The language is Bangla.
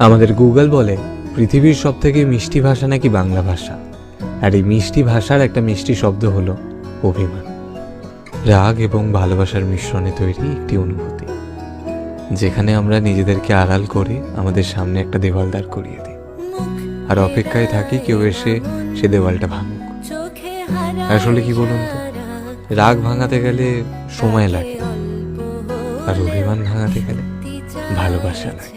আমাদের গুগল বলে, পৃথিবীর সবথেকে মিষ্টি ভাষা নাকি বাংলা ভাষা? আর এই মিষ্টি ভাষার একটা মিষ্টি শব্দ হলো অভিমান। রাগ এবং ভালোবাসার মিশ্রণে তৈরি একটি অনুভূতি, যেখানে আমরা নিজেদেরকে আড়াল করে আমাদের সামনে একটা দেওয়াল দাঁড় করিয়ে দিই। আর অপেক্ষায় থাকি কেউ এসে সে দেওয়ালটা ভাঙুক। আসলে কি বলুন তো? রাগ ভাঙাতে গেলে সময় লাগে, আর অভিমান ভাঙাতে গেলে ভালোবাসা লাগে।